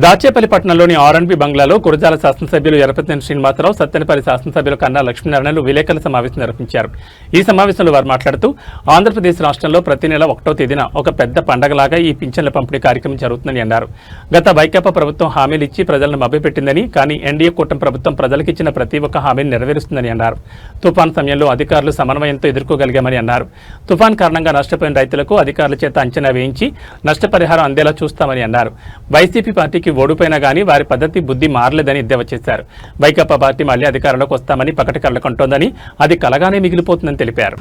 దాచేపల్లి పట్టణంలోని ఆర్ఎన్బి బంగ్లాలో కురజాల శాసనసభ్యులు ఎరపతినేని శ్రీనివాసరావు సత్తెనపల్లి శాసనసభ్యులు కన్నా లక్ష్మీనారాయణలు విలేకరుల సమావేశం నిర్వహించారు. ఈ సమావేశంలో వారు మాట్లాడుతూ ఆంధ్రప్రదేశ్ రాష్ట్రంలో ప్రతి నెల ఒకటో తేదీన ఒక పెద్ద పండగలాగా ఈ పింఛన్ల పంపిణీ కార్యక్రమం జరుగుతుందని అన్నారు. గత వైకాపా ప్రభుత్వం హామీలు ఇచ్చి ప్రజలను మభ్యపెట్టిందని కానీ ఎన్డీఏ కూటమి ప్రభుత్వం ప్రజలకిచ్చిన ప్రతి ఒక్క హామీని నెరవేరుస్తుందని అన్నారు. తుఫాన్ సమయంలో అధికారులు సమన్వయంతో ఎదుర్కోగలిగామని అన్నారు. తుఫాన్ కారణంగా నష్టపోయిన రైతులకు అధికారుల చేత అంచనా వేయించి నష్టపరిహారం అందేలా చూస్తామని అన్నారు. వైసీపీ పార్టీ పార్టీకి ఓడిపోయినా కానీ వారి పద్ధతి బుద్ధి మారలేదని ఎద్దేవా చేశారు. వైకాపా పార్టీ మళ్ళీ అధికారంలోకి వస్తామని పకటి కొంటోందని అది కలగానే మిగిలిపోతుందని తెలిపారు.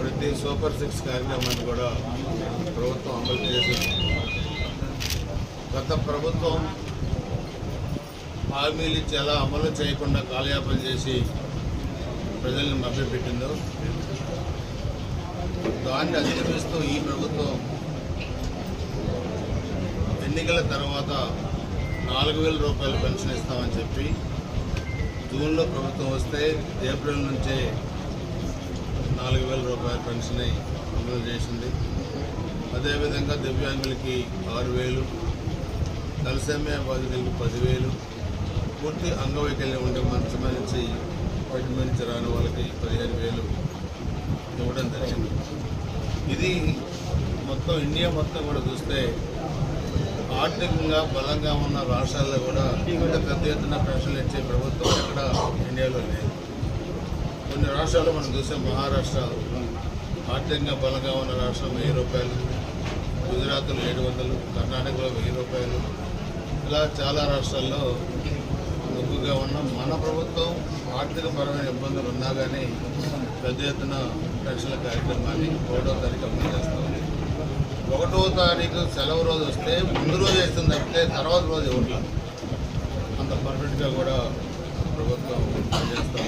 ప్రతి సూపర్ సిక్స్ కార్యక్రమాన్ని కూడా ప్రభుత్వం అమలు చేసింది గత ప్రభుత్వం హామీలు ఇచ్చి ఎలా అమలు చేయకుండా కాలయాపన చేసి ప్రజల్ని మభ్యపెట్టిందో దాన్ని అధిగమిస్తూ ఈ ప్రభుత్వం ఎన్నికల తర్వాత నాలుగు వేల రూపాయల పెన్షన్ ఇస్తామని చెప్పి జూన్లో ప్రభుత్వం వస్తే ఏప్రిల్ నుంచే నాలుగు వేల రూపాయల పెన్షన్ అమలు చేసింది. అదేవిధంగా దివ్యాంగులకి ఆరు వేలు తలసేమియా బాధితులకి పదివేలు పూర్తి అంగవైకల్యం ఉండే మంచి మంచి వాటి నుంచి రాని వాళ్ళకి పదిహేను వేలు ఇవ్వడం జరిగింది. ఇది మొత్తం ఇండియా మొత్తం కూడా చూస్తే ఆర్థికంగా బలంగా ఉన్న రాష్ట్రాల్లో కూడా ఇంత పెద్ద ఎత్తున పెన్షన్లు ఇచ్చే ప్రభుత్వం ఇక్కడ ఇండియాలో లేదు. కొన్ని రాష్ట్రాలు మనం చూసాం మహారాష్ట్ర ఆర్థికంగా బలంగా ఉన్న రాష్ట్రం వెయ్యి రూపాయలు గుజరాత్లో ఏడు వందలు కర్ణాటకలో వెయ్యి రూపాయలు. ఇలా చాలా రాష్ట్రాల్లో ఎక్కువగా ఉన్న మన ప్రభుత్వం ఆర్థిక పరమైన ఇబ్బందులు ఉన్నా కానీ పెద్ద ఎత్తున పెన్షన్ల కార్యక్రమాన్ని ఒకటో ఒకటో తారీఖు సెలవు రోజు వస్తే ముందు రోజు వేస్తుంది తప్పితే తర్వాత రోజు ఇవ్వట్లా అంత పర్ఫెక్ట్గా కూడా ప్రభుత్వం చేస్తూ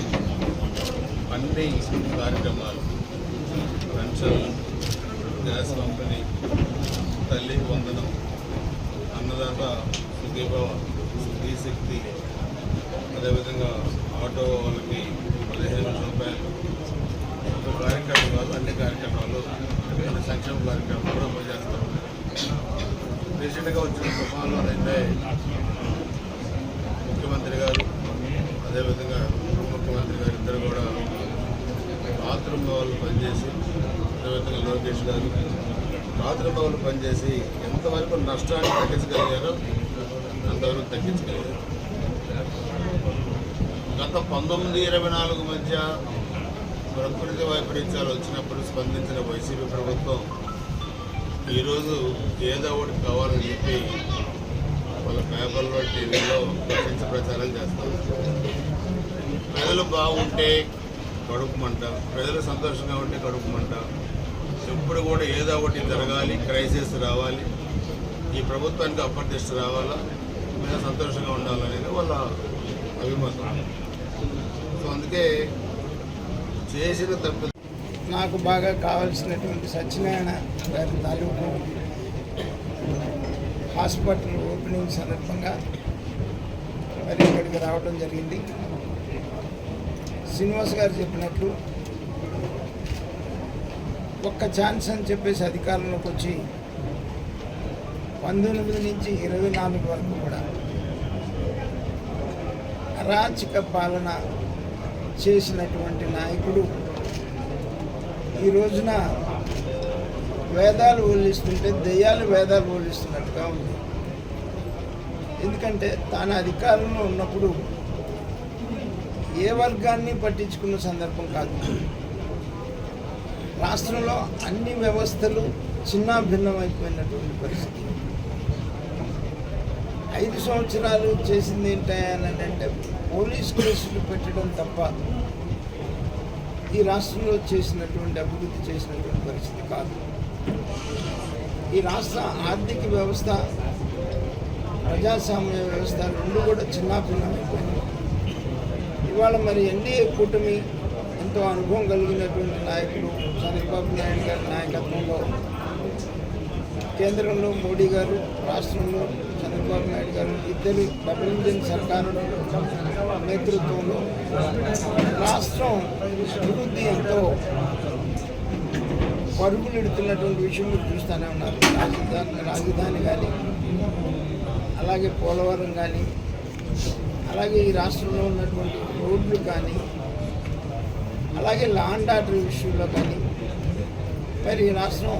అన్ని కార్యక్రమాలు పెన్షన్ గ్యాస్ కంపెనీ తల్లి వందనం అన్నదాత సుఖీభవ సుఖీ శక్తి అదేవిధంగా ఆటో వాళ్ళకి పదిహేను రూపాయలు. ఒక కార్యక్రమం కాదు అన్ని కార్యక్రమాలు అన్ని సంక్షేమ కార్యక్రమాలు కూడా అమలు చేస్తాం రీసెంట్గా వచ్చిన తుఫాన్లోనైతే ముఖ్యమంత్రి గారు అదేవిధంగా ఉప ముఖ్యమంత్రి గారు ఇద్దరు కూడా బాత్రూమ్ వాళ్ళు పనిచేసి అదేవిధంగా లోకేష్ గారు బాత్రూమ్ వాళ్ళు పనిచేసి ఎంతవరకు నష్టాన్ని తగ్గించగలిగారో అంతవరకు తగ్గించగలిగారు. గత పంతొమ్మిది ఇరవై నాలుగు మధ్య ప్రకృతి వైపరీత్యాలు వచ్చినప్పుడు స్పందించిన వైసీపీ ప్రభుత్వం ఈరోజు ఏదో ఒకటి కావాలని చెప్పి వాళ్ళ పేపర్లో టీవీలో ప్రపంచ ప్రచారం చేస్తారు ప్రజలు బాగుంటే కడుపుమంట ప్రజలు సంతోషంగా ఉంటే కడుపుమంట ఎప్పుడు కూడా ఏదో ఒకటి జరగాలి క్రైసిస్ రావాలి ఈ ప్రభుత్వానికి అప్రతిష్ట రావాలా మీద సంతోషంగా ఉండాలనేది వాళ్ళ అభిమతం. సో అందుకే చేసిన తప్పు నాకు బాగా కావాల్సినటువంటి సత్యనారాయణ గారి తాలూకు హాస్పిటల్ ఓపెనింగ్ సందర్భంగా మరి ఇక్కడికి రావడం జరిగింది. శ్రీనివాస్ గారు చెప్పినట్లు ఒక్క ఛాన్స్ అని చెప్పేసి అధికారంలోకి వచ్చి పంతొమ్మిది నుంచి ఇరవై నాలుగు వరకు కూడా అరాచక పాలన చేసినటువంటి నాయకుడు ఈ రోజున వేదాలు ఓలిస్తుంటే దెయ్యాలు వేదాలు ఓలిస్తున్నట్టుగా ఉంది. ఎందుకంటే తాను అధికారంలో ఉన్నప్పుడు ఏ వర్గాన్ని పట్టించుకున్న సందర్భం కాదు. రాష్ట్రంలో అన్ని వ్యవస్థలు చిన్న భిన్నమైపోయినటువంటి పరిస్థితి. ఐదు సంవత్సరాలు చేసింది ఏంటంటే పోలీస్ కేసులు పెట్టడం తప్ప ఈ రాష్ట్రంలో చేసినటువంటి అభివృద్ధి చేసినటువంటి పరిస్థితి కాదు. ఈ రాష్ట్ర ఆర్థిక వ్యవస్థ ప్రజాస్వామ్య వ్యవస్థ రెండు కూడా చిన్నాభిన్నమైపోయినాయి ఇవాళ మరి ఎన్డీఏ కూటమి ఎంతో అనుభవం కలిగినటువంటి నాయకులు చంద్రబాబు నాయుడు గారి నాయకత్వంలో కేంద్రంలో మోడీ గారు రాష్ట్రంలో చంద్రబాబు నాయుడు గారు ఇద్దరు డబుల్ సర్కార్ నేతృత్వంలో రాష్ట్రం అభివృద్ధి ఎంతో పరుగులెడుతున్నటువంటి విషయం మీరు చూస్తూనే ఉన్నారు. రాజధాని రాజధాని కానీ అలాగే పోలవరం కానీ అలాగే ఈ రాష్ట్రంలో ఉన్నటువంటి రోడ్లు కానీ అలాగే లాండ్ ఆర్డర్ విషయంలో కానీ మరి ఈ రాష్ట్రం